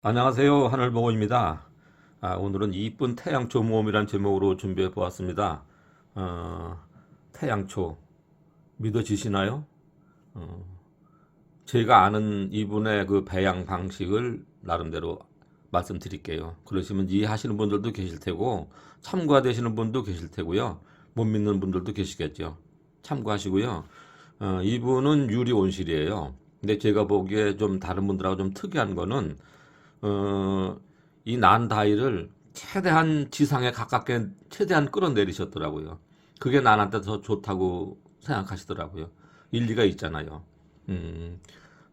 안녕하세요. 하늘보고입니다. 아, 오늘은 이쁜 태양초 모험이란 제목으로 준비해 보았습니다. 어, 태양초 믿어지시나요? 어, 제가 아는 이분의 그 배양 방식을 나름대로 말씀드릴게요. 그러시면 이해하시는 분들도 계실 테고 참고되시는 분도 계실 테고요. 못 믿는 분들도 계시겠죠. 참고하시고요. 어, 이분은 유리 온실이에요. 근데 제가 보기에 좀 다른 분들하고 좀 특이한 거는 어, 이 난 다이를 최대한 지상에 가깝게 최대한 끌어내리셨더라고요. 그게 난한테 더 좋다고 생각하시더라고요. 일리가 있잖아요. 음,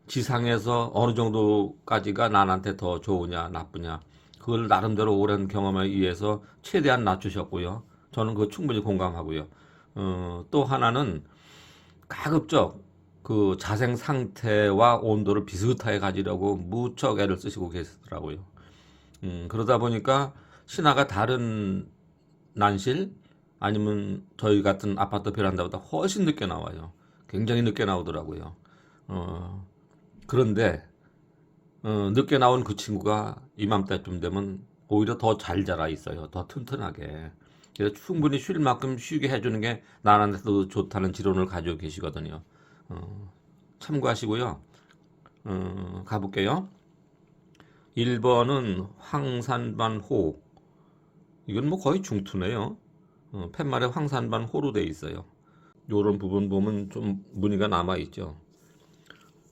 지상에서 어느 정도까지가 난한테 더 좋으냐, 나쁘냐. 그걸 나름대로 오랜 경험에 의해서 최대한 낮추셨고요. 저는 그거 충분히 공감하고요. 어, 또 하나는 가급적 그 자생 상태와 온도를 비슷하게 가지려고 무척 애를 쓰시고 계시더라고요. 음, 그러다 보니까 신화가 다른 난실 아니면 저희 같은 아파트 베란다보다 훨씬 늦게 나와요. 굉장히 늦게 나오더라고요. 어, 그런데 어, 늦게 나온 그 친구가 이맘때쯤 되면 오히려 더 잘 자라 있어요. 더 튼튼하게. 그래서 충분히 쉴 만큼 쉬게 해주는 게 나한테도 좋다는 지론을 가지고 계시거든요. 어, 참고하시고요. 어, 가볼게요. 1번은 황산반호. 이건 뭐 거의 중투네요. 어, 팻말에 황산반호로 돼 있어요. 요런 부분 보면 좀 무늬가 남아 있죠.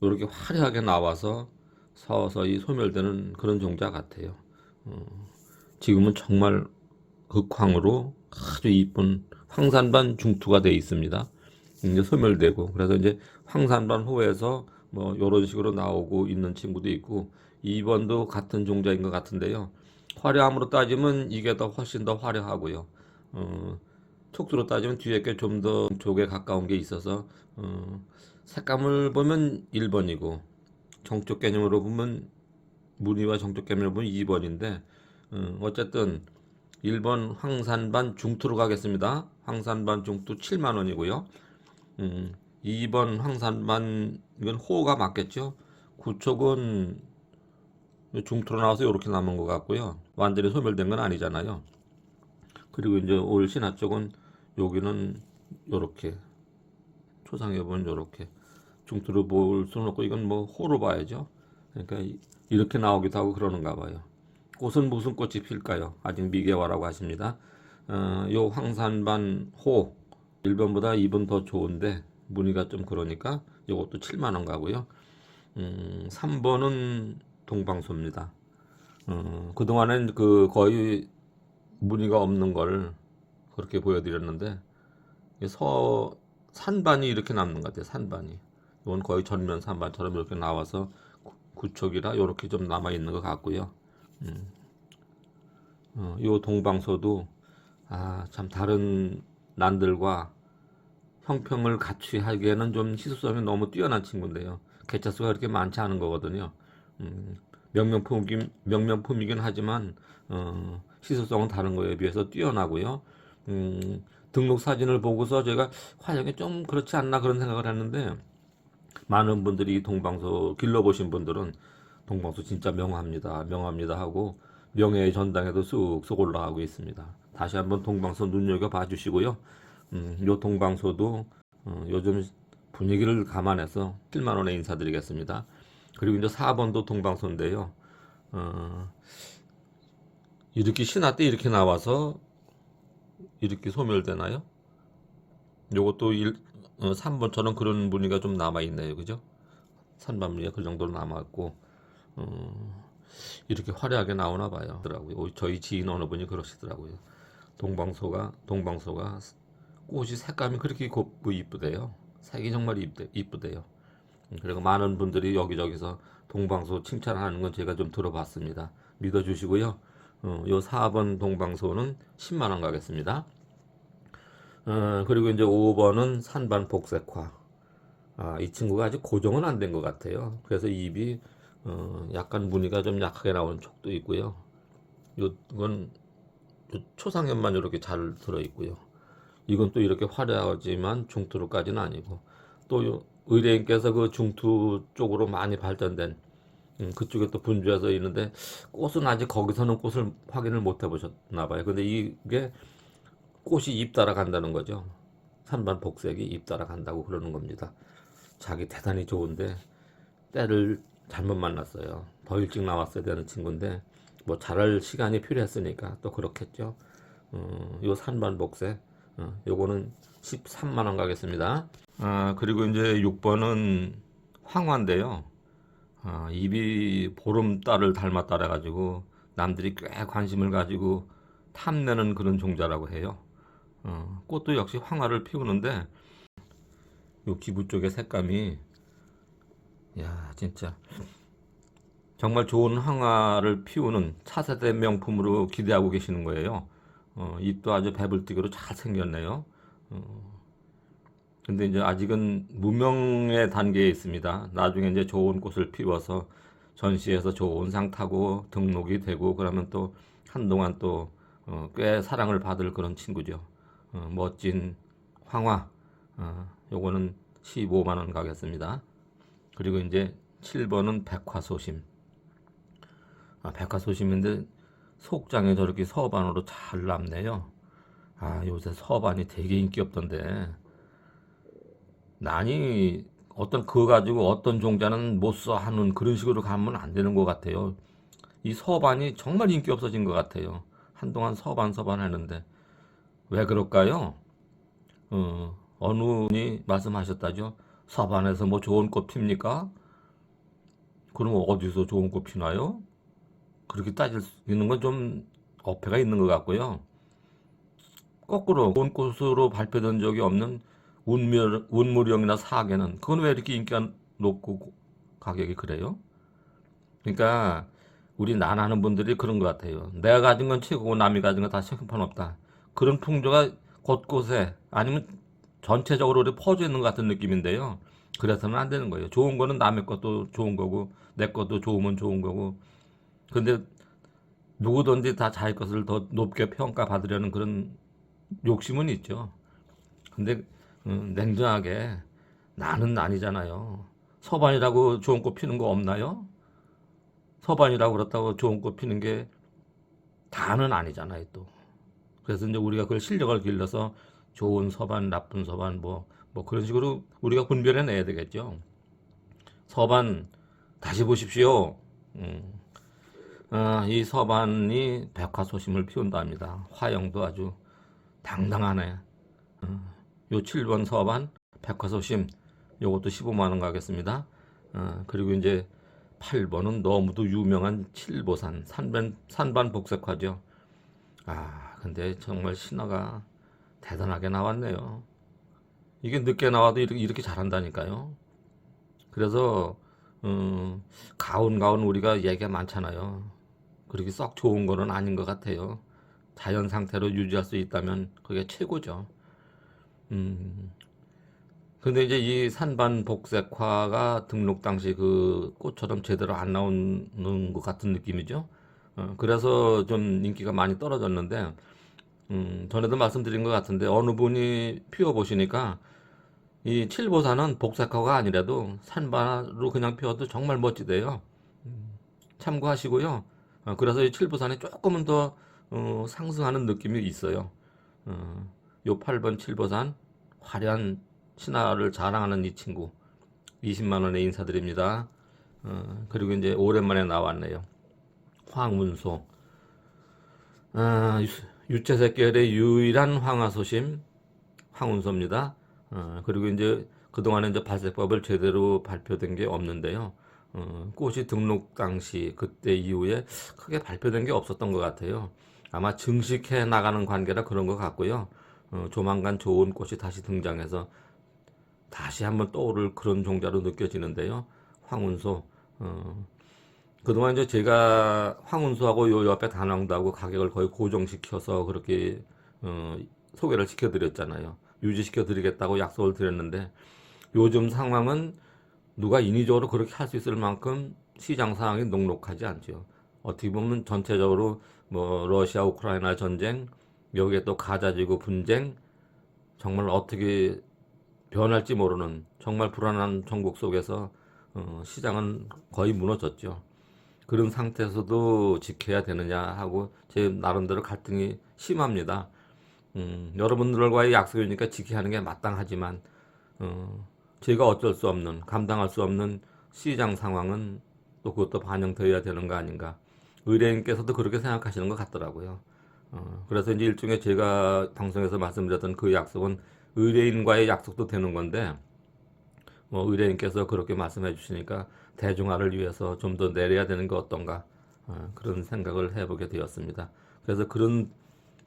이렇게 화려하게 나와서 서서히 소멸되는 그런 종자 같아요. 어, 지금은 정말 극황으로 아주 이쁜 황산반 중투가 돼 있습니다. 이제 소멸되고 그래서 이제 황산반 호에서 뭐 이런 식으로 나오고 있는 친구도 있고 2번도 같은 종자인 것 같은데요. 화려함으로 따지면 이게 더 훨씬 더 화려하고요. 어, 촉수로 따지면 뒤에 게 좀더 족에 가까운 게 있어서 어, 색감을 보면 1번이고 정적 개념으로 보면 무늬와 정적 개념으로 보면 2번인데 어, 어쨌든 1번 황산반 중투로 가겠습니다. 황산반 중투 7만 원이고요. 음, 2번 황산반 이건 호가 맞겠죠? 구촉은 중투로 나와서 이렇게 남은 것 같고요. 완전히 소멸된 건 아니잖아요. 그리고 이제 올 신화 쪽은 여기는 요렇게 초상에 보면 요렇게 중투로 볼 수는 없고 이건 뭐 호로 봐야죠. 그러니까 이- 이렇게 나오기도 하고 그러는가 봐요. 꽃은 무슨 꽃이 필까요? 아직 미개화라고 하십니다. 어, 요 황산반 호 1번보다 2번 더 좋은데 무늬가 좀 그러니까 이것도 7만 원 가고요. 음, 3번은 동방소입니다. 어, 그동안엔 그 거의 무늬가 없는 걸 그렇게 보여드렸는데 서 산반이 이렇게 남는 것 같아요. 산반이. 이건 거의 전면 산반처럼 이렇게 나와서 구- 구촉이라 이렇게 좀 남아 있는 것 같고요. 음. 어, 요 동방소도 아, 참 다른 난들과 형평을 같이 하기에는 좀 희소성이 너무 뛰어난 친구인데요. 개체수가 그렇게 많지 않은 거거든요. 음, 명명품이긴, 명명품이긴 하지만 어, 희소성은 다른 거에 비해서 뛰어나고요. 음, 등록 사진을 보고서 제가 화장이 좀 그렇지 않나 그런 생각을 했는데 많은 분들이 이 동방소 길러보신 분들은 동방소 진짜 명합니다. 명합니다 하고 명예의 전당에도 쑥쑥 올라가고 있습니다. 다시 한번 동방소 눈여겨 봐 주시고요. 음, 요 동방소도 어, 요즘 분위기를 감안해서 7만 원에 인사드리겠습니다. 그리고 이제 4번도 동방소인데요. 어, 이렇게 신화 때 이렇게 나와서 이렇게 소멸되나요? 요것도 일, 어, 3번처럼 그런 무늬가 좀 남아 있네요. 그죠? 산반무늬가 그 정도로 남았고 어, 이렇게 화려하게 나오나 봐요. 더라고요. 저희 지인 어느 분이 그러시더라고요. 동방소가 동방소가 꽃이 색감이 그렇게 곱고 이쁘대요. 색이 정말 이쁘대, 이쁘대요. 음, 그리고 많은 분들이 여기저기서 동방소 칭찬하는 건 제가 좀 들어봤습니다. 믿어주시고요. 어, 요 4번 동방소는 10만 원 가겠습니다. 어, 그리고 이제 5번은 산반 복색화. 아, 이 친구가 아직 고정은 안 된 것 같아요. 그래서 입이 어, 약간 무늬가 좀 약하게 나오는 촉도 있고요. 요건 요 초상현만 이렇게 잘 들어 있고요. 이건 또 이렇게 화려하지만 중투로까지는 아니고 또요 의뢰인께서 그 중투 쪽으로 많이 발전된 음, 그쪽에 또 분주해서 있는데 꽃은 아직 거기서는 꽃을 확인을 못 해보셨나 봐요. 근데 이게 꽃이 잎 따라 간다는 거죠. 산반 복색이 잎 따라 간다고 그러는 겁니다. 자기 대단히 좋은데 때를 잘못 만났어요. 더 일찍 나왔어야 되는 친구인데 뭐 자랄 시간이 필요했으니까 또 그렇겠죠. 어, 요 산반 복색 어, 요거는 13만 원 가겠습니다. 아, 그리고 이제 6번은 황화인데요. 아, 입이 보름달을 닮았다래 가지고 남들이 꽤 관심을 가지고 탐내는 그런 종자라고 해요. 어, 꽃도 역시 황화를 피우는데 요 기부 쪽의 색감이 야 진짜 정말 좋은 황화를 피우는 차세대 명품으로 기대하고 계시는 거예요. 어, 잎도 아주 배불뜨기로 잘 생겼네요. 어, 근데 이제 아직은 무명의 단계에 있습니다. 나중에 이제 좋은 꽃을 피워서 전시해서 좋은 상 타고 등록이 되고 그러면 또 한동안 또 어, 꽤 사랑을 받을 그런 친구죠. 어, 멋진 황화. 어, 요거는 15만 원 가겠습니다. 그리고 이제 7번은 백화소심. 아, 백화소심인데 속장에 저렇게 서반으로 잘 남네요. 아, 요새 서반이 되게 인기 없던데. 난이 어떤 그거 가지고 어떤 종자는 못 써 하는 그런 식으로 가면 안 되는 것 같아요. 이 서반이 정말 인기 없어진 것 같아요. 한동안 서반 서반 하는데 왜 그럴까요? 어, 어느 분이 말씀하셨다죠. 서반에서 뭐 좋은 꽃 핍니까? 그럼 어디서 좋은 꽃 피나요? 그렇게 따질 수 있는 건 좀 어폐가 있는 것 같고요. 거꾸로 좋은 꽃으로 발표된 적이 없는 운물, 운무령이나 사계는 그건 왜 이렇게 인기가 높고 가격이 그래요? 그러니까 우리 난하는 분들이 그런 것 같아요. 내가 가진 건 최고고 남이 가진 건 다 형편없다. 그런 풍조가 곳곳에 아니면 전체적으로 이렇게 퍼져 있는 것 같은 느낌인데요. 그래서는 안 되는 거예요. 좋은 거는 남의 것도 좋은 거고 내 것도 좋으면 좋은 거고 근데 누구든지 다 자기 것을 더 높게 평가받으려는 그런 욕심은 있죠. 근데 음, 냉정하게 나는 아니잖아요. 서반이라고 좋은 꽃 피는 거 없나요? 서반이라고 그렇다고 좋은 꽃 피는 게 다는 아니잖아요, 또. 그래서 이제 우리가 그 실력을 길러서 좋은 서반, 나쁜 서반, 뭐, 뭐 그런 식으로 우리가 분별해 내야 되겠죠. 서반, 다시 보십시오. 음. 아, 이 서반이 백화소심을 피운답니다. 화형도 아주 당당하네. 어, 요 7번 서반 백화소심 요것도 15만 원 가겠습니다. 어, 그리고 이제 8번은 너무도 유명한 칠보산 산반 산반 복색화죠. 아, 근데 정말 신화가 대단하게 나왔네요. 이게 늦게 나와도 이렇게, 이렇게 잘한다니까요. 그래서 음, 가운 우리가 얘기가 많잖아요. 그렇게 썩 좋은 거는 아닌 것 같아요. 자연 상태로 유지할 수 있다면 그게 최고죠. 음. 근데 이제 이 산반 복색화가 등록 당시 그 꽃처럼 제대로 안 나오는 것 같은 느낌이죠. 어, 그래서 좀 인기가 많이 떨어졌는데, 음, 전에도 말씀드린 것 같은데, 어느 분이 피워보시니까, 이 칠보산은 복색화가 아니라도 산반으로 그냥 피워도 정말 멋지대요. 음, 참고하시고요. 어, 그래서 이 칠보산이 조금은 더 어, 상승하는 느낌이 있어요. 어, 요 8번 칠보산 화려한 신화를 자랑하는 이 친구 20만 원에 인사드립니다. 어, 그리고 이제 오랜만에 나왔네요. 황문소. 아, 유- 유채색 계열의 유일한 황화소심 황운소입니다. 어, 그리고 이제 그동안에 이제 발색법을 제대로 발표된 게 없는데요. 어, 꽃이 등록 당시 그때 이후에 크게 발표된 게 없었던 것 같아요. 아마 증식해 나가는 관계라 그런 것 같고요. 어, 조만간 좋은 꽃이 다시 등장해서 다시 한번 떠오를 그런 종자로 느껴지는데요. 황운소. 어, 그동안 이제 제가 황운소하고 요 옆에 단황도하고 가격을 거의 고정시켜서 그렇게 어, 소개를 시켜드렸잖아요. 유지시켜드리겠다고 약속을 드렸는데 요즘 상황은 누가 인위적으로 그렇게 할 수 있을 만큼 시장 상황이 녹록하지 않죠. 어떻게 보면 전체적으로 뭐 러시아 우크라이나 전쟁 여기에 또 가자지구 분쟁 정말 어떻게 변할지 모르는 정말 불안한 전국 속에서 어, 시장은 거의 무너졌죠. 그런 상태에서도 지켜야 되느냐 하고 제 나름대로 갈등이 심합니다. 음, 여러분들과의 약속이니까 지켜야 하는 게 마땅하지만 어, 제가 어쩔 수 없는 감당할 수 없는 시장 상황은 또 그것도 반영되어야 되는 거 아닌가. 의뢰인께서도 그렇게 생각하시는 것 같더라고요. 어, 그래서 이제 일종의 제가 방송에서 말씀드렸던 그 약속은 의뢰인과의 약속도 되는 건데 뭐 의뢰인께서 그렇게 말씀해 주시니까 대중화를 위해서 좀 더 내려야 되는 게 어떤가 어, 그런 생각을 해보게 되었습니다. 그래서 그런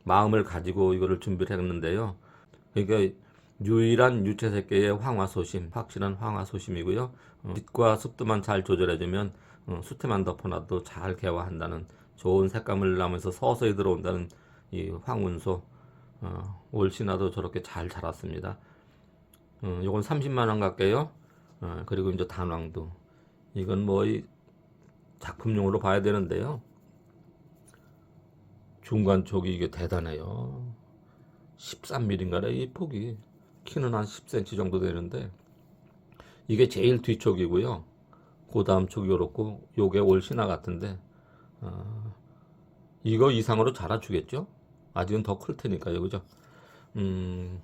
마음을 가지고 이거를 준비를 했는데요. 그러니까 유일한 유채색계의 황화소심, 확실한 황화소심이고요. 어, 빛과 습도만 잘 조절해주면 어, 수태만 덮어놔도 잘 개화한다는 좋은 색감을 나면서 서서히 들어온다는 이 황운소 어, 올 신화도 저렇게 잘 자랐습니다. 어, 요건 30만 원 갈게요. 어, 그리고 이제 단왕도 이건 뭐이 작품용으로 봐야 되는데요. 중간 쪽이 이게 대단해요. 13mm인가래 이 폭이 키는 한 10cm 정도 되는데 이게 제일 뒤쪽이고요. 그 다음 쪽이 요렇고 요게 올 신화 같은데 어, 이거 이상으로 자라주겠죠? 아직은 더 클 테니까요, 그죠? 음,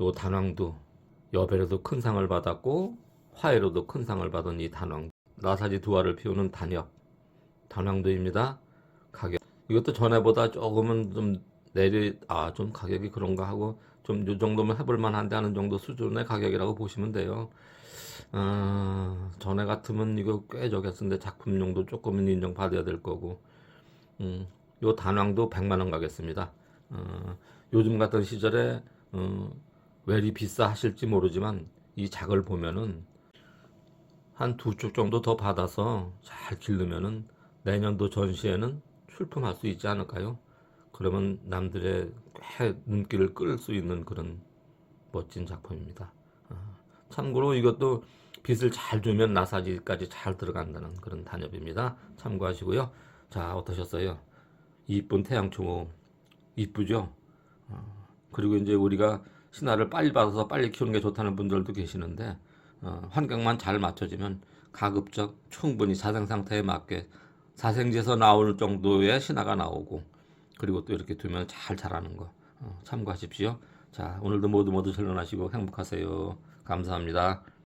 요 단왕도 여배로도 큰 상을 받았고 화해로도 큰 상을 받은 이 단왕 나사지 두 알을 피우는 단엽 단왕도입니다. 가격 이것도 전에보다 조금은 좀 내리 아 좀 가격이 그런가 하고 좀요 정도면 해볼 만한데 하는 정도 수준의 가격이라고 보시면 돼요. 아, 전에 같으면 이거 꽤 저겼는데 작품용도 조금은 인정받아야 될 거고 음, 요 단왕도 100만 원 가겠습니다. 어, 요즘 같은 시절에 어, 웰이 비싸 하실지 모르지만 이 작을 보면은 한 두 쪽 정도 더 받아서 잘 기르면은 내년도 전시회는 출품할 수 있지 않을까요? 그러면 남들의 꽤 눈길을 끌 수 있는 그런 멋진 작품입니다. 아, 참고로 이것도 빛을 잘 주면 나사지까지 잘 들어간다는 그런 단엽입니다. 참고하시고요. 자, 어떠셨어요? 이쁜 태양초모 이쁘죠? 어, 그리고 이제 우리가 신화를 빨리 받아서 빨리 키우는 게 좋다는 분들도 계시는데 어, 환경만 잘 맞춰지면 가급적 충분히 자생 상태에 맞게 사생지에서 나올 정도의 신화가 나오고 그리고 또 이렇게 두면 잘 자라는 거 어, 참고하십시오. 자 오늘도 모두 모두 전론하시고 행복하세요. 감사합니다.